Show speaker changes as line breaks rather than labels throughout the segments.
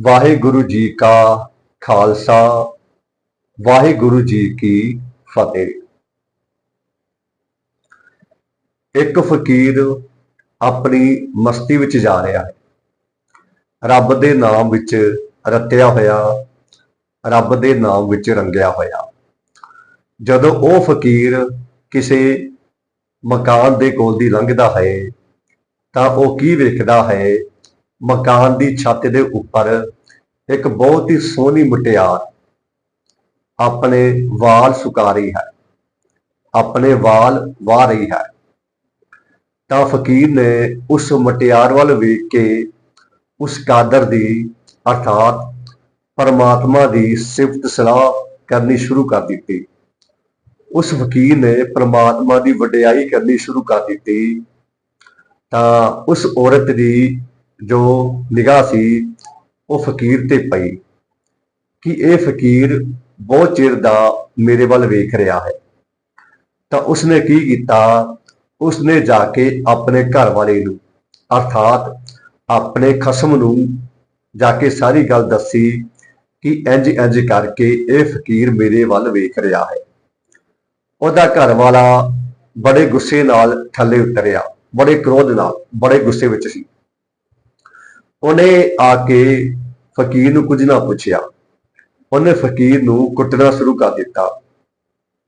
ਵਾਹਿਗੁਰੂ ਜੀ ਕਾ ਖਾਲਸਾ, ਵਾਹਿਗੁਰੂ ਜੀ ਕੀ ਫਤਿਹ। ਇੱਕ ਫਕੀਰ ਆਪਣੀ ਮਸਤੀ ਵਿੱਚ ਜਾ ਰਿਹਾ ਹੈ। ਰੱਬ ਦੇ ਨਾਮ ਵਿੱਚ ਰਤਿਆ ਹੋਇਆ, ਰੱਬ ਦੇ ਨਾਮ ਵਿੱਚ ਰੰਗਿਆ ਹੋਇਆ। ਜਦੋਂ ਉਹ ਫਕੀਰ ਕਿਸੇ ਮਕਾਨ ਦੇ ਕੋਲ ਦੀ ਲੰਘਦਾ ਹੈ, ਤਾਂ ਉਹ ਕੀ ਵੇਖਦਾ ਹੈ? ਮਕਾਨ ਦੀ ਛੱਤ ਦੇ ਉੱਪਰ ਇੱਕ ਬਹੁਤ ਹੀ ਸੋਹਣੀ ਮੁਟਿਆਰ ਆਪਣੇ ਵਾਲ ਸੁਕਾ ਰਹੀ ਹੈ। ਆਪਣੇ ਵਾਲ ਵਾਹ ਰਹੀ ਹੈ। ਤਾਂ ਫਕੀਰ ਨੇ ਉਸ ਮੁਟਿਆਰ ਵੱਲ ਵੇਖ ਕੇ ਉਸ ਕਾਦਰ ਦੀ, ਅਰਥਾਤ ਪਰਮਾਤਮਾ ਦੀ ਸਿਫਤ ਸਲਾਹ ਕਰਨੀ ਸ਼ੁਰੂ ਕਰ ਦਿੱਤੀ। ਉਸ ਫਕੀਰ ਨੇ ਪਰਮਾਤਮਾ ਦੀ ਵਡਿਆਈ ਕਰਨੀ ਸ਼ੁਰੂ ਕਰ ਦਿੱਤੀ। ਤਾਂ ਉਸ ਔਰਤ ਦੀ ਜੋ ਨਿਗਾਹ ਸੀ, ਉਹ ਫਕੀਰ ਤੇ ਪਈ ਕਿ ਇਹ ਫਕੀਰ ਬਹੁਤ ਚਿਰ ਦਾ ਮੇਰੇ ਵੱਲ ਵੇਖ ਰਿਹਾ ਹੈ। ਤਾਂ ਉਸਨੇ ਕੀ ਕੀਤਾ? ਉਸਨੇ ਜਾ ਕੇ ਆਪਣੇ ਘਰ ਵਾਲੇ ਨੂੰ, ਅਰਥਾਤ ਆਪਣੇ ਖਸਮ ਨੂੰ ਜਾ ਕੇ ਸਾਰੀ ਗੱਲ ਦੱਸੀ ਕਿ ਇੰਜ ਇੰਜ ਕਰਕੇ ਇਹ ਫਕੀਰ ਮੇਰੇ ਵੱਲ ਵੇਖ ਰਿਹਾ ਹੈ। ਉਹਦਾ ਘਰ ਵਾਲਾ ਬੜੇ ਗੁੱਸੇ ਨਾਲ ਥੱਲੇ ਉਤਰਿਆ, ਬੜੇ ਕ੍ਰੋਧ ਨਾਲ, ਬੜੇ ਗੁੱਸੇ ਵਿੱਚ ਸੀ। ਉਹਨੇ ਆ ਕੇ ਫਕੀਰ ਨੂੰ ਕੁਝ ਨਾ ਪੁੱਛਿਆ। ਉਹਨੇ ਫਕੀਰ ਨੂੰ ਕੁੱਟਣਾ ਸ਼ੁਰੂ ਕਰ ਦਿੱਤਾ।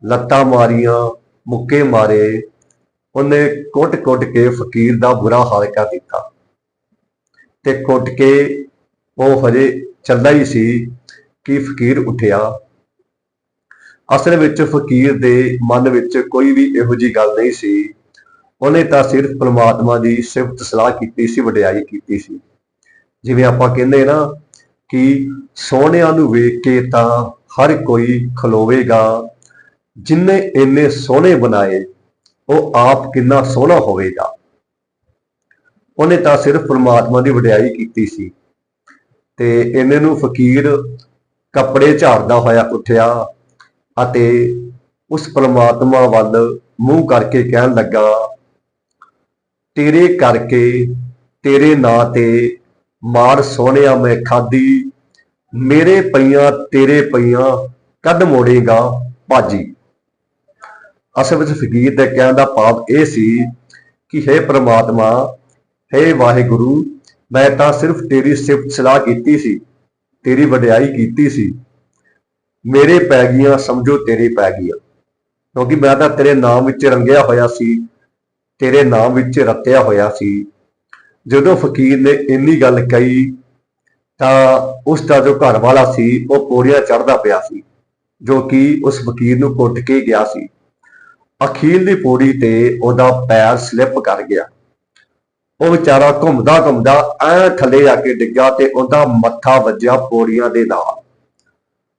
ਲੱਤਾਂ ਮਾਰੀਆਂ, ਮੁੱਕੇ ਮਾਰੇ। ਉਹਨੇ ਕੁੱਟ-ਕੁੱਟ ਕੇ ਫਕੀਰ ਦਾ ਬੁਰਾ ਹਾਲ ਕਰ ਦਿੱਤਾ। ਤੇ ਕੁੱਟ ਕੇ ਉਹ ਹਜੇ ਚੱਲਦਾ ਹੀ ਸੀ ਕਿ ਫਕੀਰ ਉੱਠਿਆ। ਅਸਲ ਵਿੱਚ ਫਕੀਰ ਦੇ ਮਨ ਵਿੱਚ ਕੋਈ ਵੀ ਇਹੋ ਜੀ ਗੱਲ ਨਹੀਂ ਸੀ। ਉਹਨੇ ਤਾਂ ਸਿਰਫ ਪਰਮਾਤਮਾ ਦੀ ਸਿਫਤ ਸਲਾਹ ਕੀਤੀ ਸੀ, ਵਡਿਆਈ ਕੀਤੀ ਸੀ। ਜਿਵੇਂ ਆਪਾਂ ਕਹਿੰਦੇ ਨਾ ਕਿ ਸੋਹਣਿਆਂ ਨੂੰ ਵੇਖ ਕੇ ਤਾਂ ਹਰ ਕੋਈ ਖਲੋਵੇਗਾ। ਜਿਨਨੇ ਇੰਨੇ ਸੋਹਣੇ ਬਣਾਏ, ਉਹ ਆਪ ਕਿੰਨਾ ਸੋਹਣਾ ਹੋਵੇਗਾ। ਉਹਨੇ ਤਾਂ ਸਿਰਫ ਪ੍ਰਮਾਤਮਾ ਦੀ ਵਡਿਆਈ ਕੀਤੀ ਸੀ। ਤੇ ਇਹਨੇ ਨੂੰ ਫਕੀਰ ਕੱਪੜੇ ਝਾੜਦਾ ਹੋਇਆ ਉੱਠਿਆ ਅਤੇ ਉਸ ਪ੍ਰਮਾਤਮਾ ਵੱਲ ਮੂੰਹ ਕਰਕੇ ਕਹਿਣ ਲੱਗਾ, ਤੇਰੇ ਕਰਕੇ, ਤੇਰੇ ਨਾਂ ਤੇ ਮਾਰ ਸੋਹਣਿਆ ਮੈਂ ਖਾਦੀ ਮੇਰੇ ਪਈਆਂ ਤੇਰੇ ਪਈਆਂ, ਕੱਢ ਮੋੜੇਗਾ ਭਾਜੀ। ਅਸਲ ਵਿੱਚ ਫਕੀਰ ਦੇ ਕਹਿਣ ਦਾ ਭਾਵ ਇਹ ਸੀ ਕਿ हे ਪ੍ਰਮਾਤਮਾ हे ਵਾਹਿਗੁਰੂ, ਮੈਂ ਤਾਂ ਸਿਰਫ ਤੇਰੀ ਸਿਫਤ ਸਲਾਹ ਕੀਤੀ ਸੀ, ਤੇਰੀ ਵਡਿਆਈ ਕੀਤੀ ਸੀ। ਮੇਰੇ ਪੈ ਗਈਆਂ, ਸਮਝੋ ਤੇਰੇ ਪੈ ਗਈਆਂ। ਕਿਉਂਕਿ ਮੈਂ ਤਾਂ ਤੇਰੇ ਨਾਮ ਵਿੱਚ ਰੰਗਿਆ ਹੋਇਆ ਸੀ, ਤੇਰੇ ਨਾਮ ਵਿੱਚ ਰੱਤਿਆ ਹੋਇਆ ਸੀ। ਜਦੋਂ ਫਕੀਰ ਨੇ ਇੰਨੀ ਗੱਲ ਕਹੀ, ਤਾਂ ਉਸ ਦਾ ਜੋ ਘਰ ਵਾਲਾ ਸੀ, ਉਹ ਪੌੜੀਆਂ ਚੜ੍ਹਦਾ ਪਿਆ ਸੀ, ਜੋ ਕਿ ਉਸ ਫਕੀਰ ਨੂੰ ਕੁੱਟ ਕੇ ਗਿਆ ਸੀ। ਅਖੀਰ ਦੀ ਪੌੜੀ ਤੇ ਉਹਦਾ ਪੈਰ ਸਲਿੱਪ ਕਰ ਗਿਆ। ਉਹ ਵਿਚਾਰਾ ਘੁੰਮਦਾ ਘੁੰਮਦਾ ਐ ਥੱਲੇ ਆ ਕੇ ਡਿੱਗਾ ਤੇ ਉਹਦਾ ਮੱਥਾ ਵੱਜਿਆ ਪੌੜੀਆਂ ਦੇ ਨਾਲ।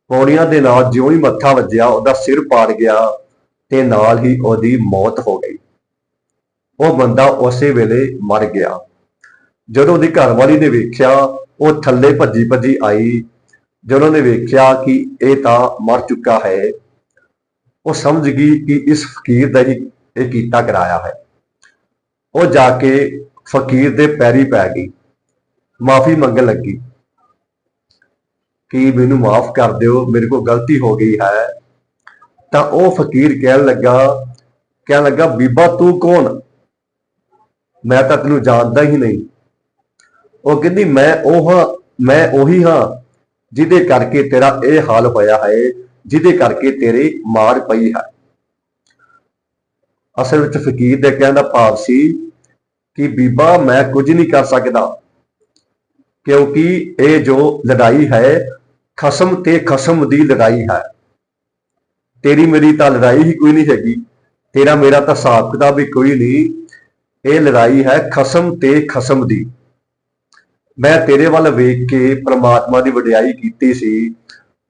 ਪੌੜੀਆਂ ਦੇ ਨਾਲ ਜਿਉਂ ਹੀ ਮੱਥਾ ਵੱਜਿਆ, ਉਹਦਾ ਸਿਰ ਪਾੜ ਗਿਆ ਤੇ ਨਾਲ ਹੀ ਉਹਦੀ ਮੌਤ ਹੋ ਗਈ। ਉਹ ਬੰਦਾ ਉਸੇ ਵੇਲੇ ਮਰ ਗਿਆ। ਜਦੋਂ ਉਹਦੀ ਘਰਵਾਲੀ ਨੇ ਵੇਖਿਆ, ਉਹ ਥੱਲੇ ਭੱਜੀ ਭੱਜੀ ਆਈ। ਜਦੋਂ ਨੇ ਵੇਖਿਆ ਕਿ ਇਹ ਤਾਂ ਮਰ ਚੁੱਕਾ ਹੈ, ਉਹ ਸਮਝ ਗਈ ਕਿ ਇਸ ਫਕੀਰ ਦਾ ਹੀ ਇਹ ਕੀਤਾ ਕਰਾਇਆ ਹੈ। ਉਹ ਜਾ ਕੇ ਫਕੀਰ ਦੇ ਪੈਰੀ ਪੈ ਗਈ। ਮਾਫੀ ਮੰਗਣ ਲੱਗੀ ਕਿ ਮੈਨੂੰ ਮਾਫ ਕਰ ਦਿਓ, ਮੇਰੇ ਕੋਲ ਗਲਤੀ ਹੋ ਗਈ ਹੈ। ਤਾਂ ਉਹ ਫਕੀਰ ਕਹਿਣ ਲੱਗਾ ਕਹਿਣ ਲੱਗਾ, ਬੀਬਾ ਤੂੰ ਕੌਣ? ਮੈਂ ਤਾਂ ਤੈਨੂੰ ਜਾਣਦਾ ਹੀ ਨਹੀਂ। ਉਹ ਕਹਿੰਦੀ, ਮੈਂ ਉਹ ਹਾਂ, ਮੈਂ ਉਹੀ ਹਾਂ ਜਿਹਦੇ ਕਰਕੇ ਤੇਰਾ ਇਹ ਹਾਲ ਹੋਇਆ ਹੈ, ਜਿਹਦੇ ਕਰਕੇ ਤੇਰੀ ਮਾਰ ਪਈ ਹੈ। ਅਸਲ ਵਿੱਚ ਫਕੀਰ ਦੇ ਕਹਿਣ ਦਾ ਭਾਵ ਸੀ ਕਿ, ਬੀਬਾ, ਮੈਂ ਕੁਝ ਨਹੀਂ ਕਰ ਸਕਦਾ, ਕਿਉਂਕਿ ਇਹ ਜੋ ਲੜਾਈ ਹੈ, ਖਸਮ ਤੇ ਖਸਮ ਦੀ ਲੜਾਈ ਹੈ। ਤੇਰੀ ਮੇਰੀ ਤਾਂ ਲੜਾਈ ਹੀ ਕੋਈ ਨਹੀਂ ਹੈਗੀ, ਤੇਰਾ ਮੇਰਾ ਤਾਂ ਹਿਸਾਬ ਕਿਤਾਬ ਵੀ ਕੋਈ ਨਹੀਂ। ਇਹ ਲੜਾਈ ਹੈ ਖਸਮ ਤੇ ਖਸਮ ਦੀ। ਮੈਂ ਤੇਰੇ ਵੱਲ ਵੇਖ ਕੇ ਪ੍ਰਮਾਤਮਾ ਦੀ ਵਡਿਆਈ ਕੀਤੀ ਸੀ,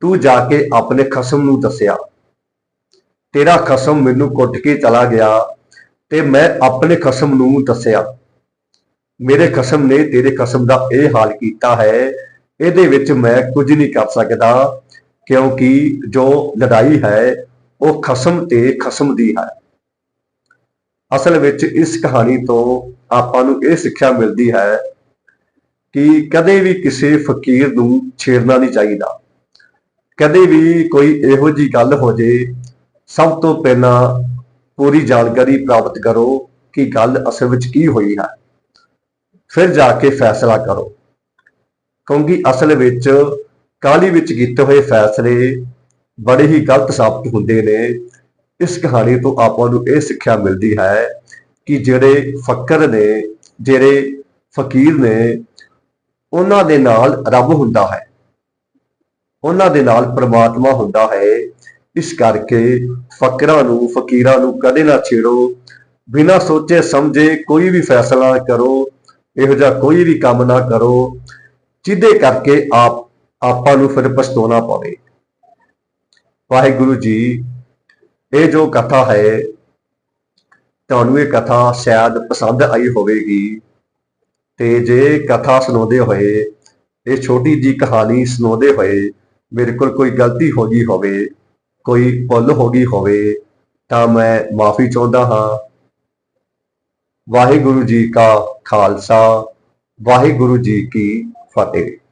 ਤੂੰ ਜਾ ਕੇ ਆਪਣੇ ਖਸਮ ਨੂੰ ਦੱਸਿਆ। ਤੇਰਾ ਖਸਮ ਮੈਨੂੰ ਕੁੱਟ ਕੇ ਚਲਾ ਗਿਆ ਤੇ ਮੈਂ ਆਪਣੇ ਖਸਮ ਨੂੰ ਦੱਸਿਆ। ਮੇਰੇ ਖਸਮ ਨੇ ਤੇਰੇ ਖਸਮ ਦਾ ਇਹ ਹਾਲ ਕੀਤਾ ਹੈ, ਇਹਦੇ ਵਿੱਚ ਮੈਂ ਕੁਝ ਨਹੀਂ ਕਰ ਸਕਦਾ, ਕਿਉਂਕਿ ਜੋ ਲੜਾਈ ਹੈ, ਉਹ ਖਸਮ ਤੇ ਖਸਮ ਦੀ ਹੈ। ਅਸਲ ਵਿੱਚ ਇਸ ਕਹਾਣੀ ਤੋਂ ਆਪਾਂ ਨੂੰ ਇਹ ਸਿੱਖਿਆ ਮਿਲਦੀ ਹੈ ਕਿ ਕਦੇ ਵੀ ਕਿਸੇ ਫਕੀਰ ਨੂੰ ਛੇੜਨਾ ਨਹੀਂ ਚਾਹੀਦਾ। ਕਦੇ ਵੀ ਕੋਈ ਇਹੋ ਜੀ ਗੱਲ ਹੋ ਜੇ, ਸਭ ਤੋਂ ਪਹਿਲਾਂ ਪੂਰੀ ਜਾਣਕਾਰੀ ਪ੍ਰਾਪਤ ਕਰੋ ਕਿ ਗੱਲ ਅਸਲ ਵਿੱਚ ਕੀ ਹੋਈ ਹੈ। ਫਿਰ ਜਾ ਕੇ ਫੈਸਲਾ ਕਰੋ। ਕਿਉਂਕਿ ਅਸਲ ਵਿੱਚ ਕਾਲੀ ਵਿੱਚ ਕੀਤੇ ਹੋਏ ਫੈਸਲੇ ਬੜੇ ਹੀ ਗਲਤ ਸਾਬਤ ਹੁੰਦੇ ਨੇ। ਇਸ ਕਹਾਣੀ ਤੋਂ ਆਪਾਂ ਨੂੰ ਇਹ ਸਿੱਖਿਆ ਮਿਲਦੀ ਹੈ ਕਿ ਜਿਹੜੇ ਫਕਰ ਨੇ, ਜਿਹੜੇ ਫਕੀਰ ਨੇ ਉਹਨਾਂ ਦੇ ਨਾਲ ਰੱਬ ਹੁੰਦਾ ਹੈ। ਉਹਨਾਂ ਦੇ ਨਾਲ ਪ੍ਰਮਾਤਮਾ ਹੁੰਦਾ ਹੈ। ਇਸ ਕਰਕੇ ਫਕਰਾਂ ਨੂੰ, ਫਕੀਰਾਂ ਨੂੰ ਕਦੇ ਨਾ ਛੇੜੋ। ਬਿਨਾਂ ਸੋਚੇ ਸਮਝੇ ਕੋਈ ਵੀ ਫੈਸਲਾ ਨਾ ਕਰੋ। ਇਹੋ ਜਿਹਾ ਕੋਈ ਵੀ ਕੰਮ ਨਾ ਕਰੋ, ਜਿਹਦੇ ਕਰਕੇ ਆਪ, ਆਪਾਂ ਨੂੰ ਫਿਰ ਪਛਤਾਉਣਾ ਪਵੇ। ਵਾਹਿਗੁਰੂ ਜੀ, ਇਹ ਜੋ ਕਥਾ ਹੈ, ਤੁਹਾਨੂੰ ਇਹ ਕਥਾ ਸ਼ਾਇਦ ਪਸੰਦ ਆਈ ਹੋਵੇਗੀ। ਤੇ ਜੇ ਕਥਾ ਸੁਣਾਉਂਦੇ ਹੋਏ ਇਹ ਛੋਟੀ ਜੀ ਕਹਾਣੀ ਸੁਣਾਉਂਦੇ ਹੋਏ ਮੇਰੇ ਕੋਲ ਕੋਈ ਗਲਤੀ ਹੋ ਗਈ ਹੋਵੇ, ਕੋਈ ਭੁੱਲ ਹੋ ਗਈ ਹੋਵੇ, ਤਾਂ ਮੈਂ ਮਾਫੀ ਚਾਹੁੰਦਾ ਹਾਂ। ਵਾਹਿਗੁਰੂ ਜੀ ਕਾ ਖਾਲਸਾ, ਵਾਹਿਗੁਰੂ ਜੀ ਕੀ ਫਤਿਹ।